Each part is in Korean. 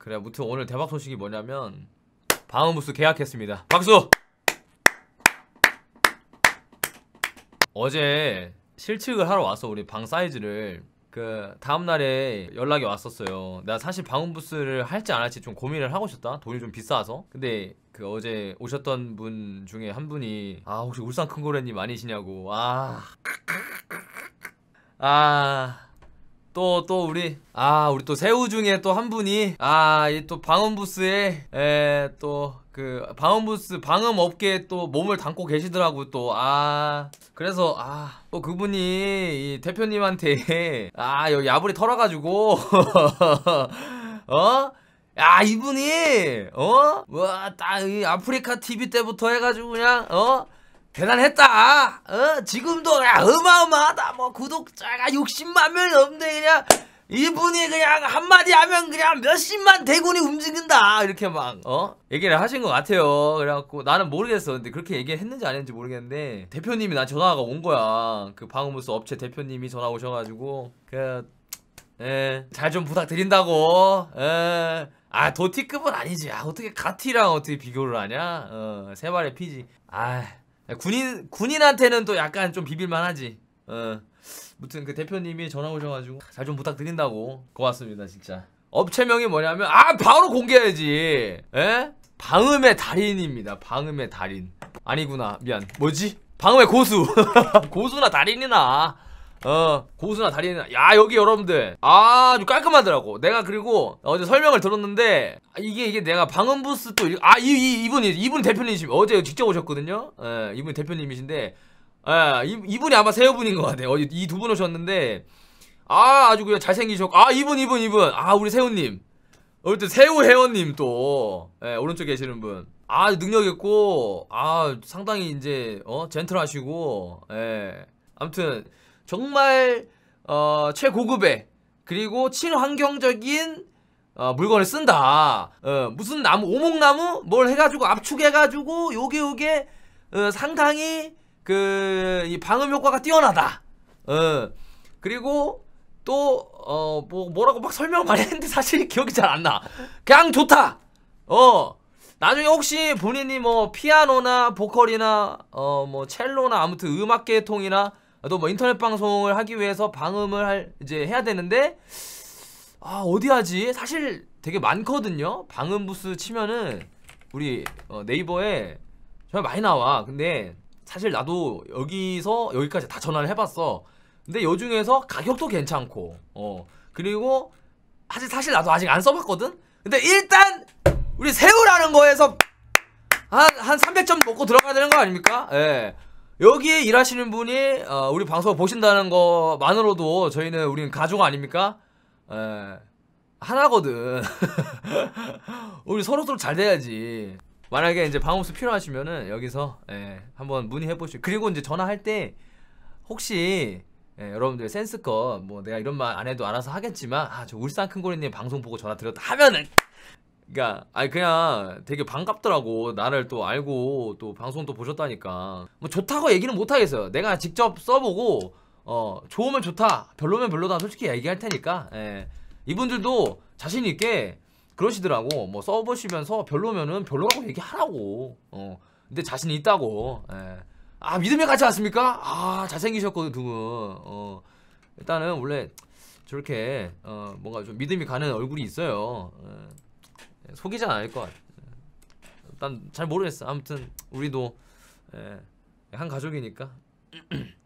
그래 무튼 오늘 대박 소식이 뭐냐면 방음부스 계약했습니다. 박수! 어제 실측을 하러 왔어 우리 방 사이즈를 그 다음날에 연락이 왔었어요. 나 사실 방음부스를 할지 안 할지 좀 고민을 하고 있었다. 돈이 좀 비싸서. 근데 그 어제 오셨던 분 중에 한 분이 아 혹시 울산 큰고래님 아니시냐고. 아. 아, 또, 또, 우리, 아, 우리 또 새우 중에 또 한 분이, 아, 이 또 방음부스에, 에, 또, 그, 방음부스, 방음업계에 또 몸을 담고 계시더라고, 또, 아. 그래서, 아, 또 그분이, 이 대표님한테, 아, 여기 야불이 털어가지고, 어? 야, 이분이, 어? 와, 딱, 이 아프리카 TV 때부터 해가지고 그냥, 어? 대단했다. 어? 지금도 야, 어마어마하다. 뭐 구독자가 60만 명이 넘는데 그냥 이분이 그냥 한마디 하면 그냥 몇십만 대군이 움직인다. 이렇게 막 어? 얘기를 하신 것 같아요. 그래갖고 나는 모르겠어. 근데 그렇게 얘기했는지 안 했는지 모르겠는데 대표님이 나 전화가 온 거야. 그 방음부스 업체 대표님이 전화 오셔가지고 그 예, 잘 좀 부탁드린다고. 예. 아, 도티급은 아니지. 아, 어떻게 가티랑 어떻게 비교를 하냐? 어, 세 발의 피지. 아, 군인 군인한테는 또 약간 좀 비빌만 하지. 어. 무튼 그 대표님이 전화 오셔가지고 잘 좀 부탁드린다고. 고맙습니다 진짜. 업체명이 뭐냐면 아 바로 공개해야지. 에? 방음의 달인입니다. 방음의 달인. 아니구나. 미안. 뭐지? 방음의 고수. 고수나 달인이나 어 고수나 달인이나 야 여기 여러분들 아주 깔끔하더라고 내가 그리고 어제 설명을 들었는데 아, 이게 이게 내가 방음 부스 또아이 이, 이분이 이분 대표님이시 어제 직접 오셨거든요 예 이분 대표님이신데 예, 이, 이분이 아마 새우분인 것 같아요. 이두 분 오셨는데, 아, 아주 그냥 잘생기셨고, 아, 이분, 이분, 이분. 아, 우리 새우님. 어릴 때 새우 회원님 또, 예, 오른쪽에 계시는 분. 아, 능력 있고, 아, 상당히 이제, 어, 젠틀하시고, 예. 아무튼, 정말, 어, 최고급의, 그리고 친환경적인, 어, 물건을 쓴다. 어, 무슨 나무, 오목나무? 뭘 해가지고, 압축해가지고, 요게, 요게, 어, 상당히, 그, 이 방음 효과가 뛰어나다. 어, 그리고 또, 어, 뭐, 뭐라고 막 설명 많이 했는데 사실 기억이 잘 안 나. 그냥 좋다. 어, 나중에 혹시 본인이 뭐 피아노나 보컬이나, 어, 뭐 첼로나 아무튼 음악 계통이나 또 뭐 인터넷 방송을 하기 위해서 방음을 할, 이제 해야 되는데, 아, 어디 하지? 사실 되게 많거든요. 방음 부스 치면은 우리 어, 네이버에 정말 많이 나와. 근데 사실 나도 여기서 여기까지 다 전화를 해봤어. 근데 요 중에서 가격도 괜찮고, 어 그리고 사실 사실 나도 아직 안 써봤거든. 근데 일단 우리 새우라는 거에서 한 한 300점 먹고 들어가야 되는 거 아닙니까? 예. 여기에 일하시는 분이 어, 우리 방송 보신다는 것만으로도 저희는 우리는 가족 아닙니까? 예. 하나거든. 우리 서로 서로 잘 돼야지. 만약에 이제 방음수 필요하시면은 여기서 예, 한번 문의해 보시고 그리고 이제 전화할 때 혹시 예, 여러분들 센스껏 뭐 내가 이런 말 안 해도 알아서 하겠지만 아 저 울산 큰고리님 방송 보고 전화 드렸다 하면은 그니까 아니 그냥 되게 반갑더라고. 나를 또 알고 또 방송도 보셨다니까. 뭐 좋다고 얘기는 못 하겠어요. 내가 직접 써보고 어 좋으면 좋다. 별로면 별로다. 솔직히 얘기할 테니까. 예. 이분들도 자신 있게 그러시더라고. 뭐 써보시면서 별로면은 별로라고 얘기하라고. 어. 근데 자신이 있다고. 예. 아 믿음에 가지 않습니까? 아 잘생기셨거든 두분. 어. 일단은 원래 저렇게 어 뭔가 좀 믿음이 가는 얼굴이 있어요. 예. 속이지 않을 것 같아 일단 잘 모르겠어 아무튼 우리도 예. 한 가족이니까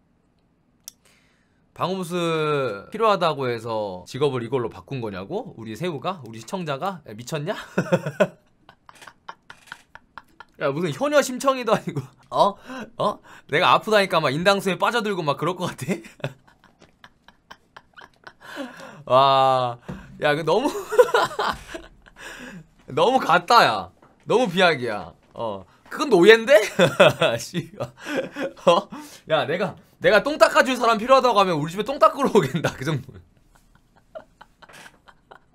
방음수 필요하다고 해서 직업을 이걸로 바꾼 거냐고? 우리 새우가? 우리 시청자가? 야, 미쳤냐? 야 무슨 효녀 심청이도 아니고 어? 어? 내가 아프다니까 막 인당수에 빠져들고 막 그럴 것 같아? 와... 야그 너무 너무 같다 야. 너무 비약이야. 어. 그건 노예인데? 어? 야 내가 내가 똥 닦아줄 사람 필요하다고 하면 우리 집에 똥 닦으러 오겠다 그 정도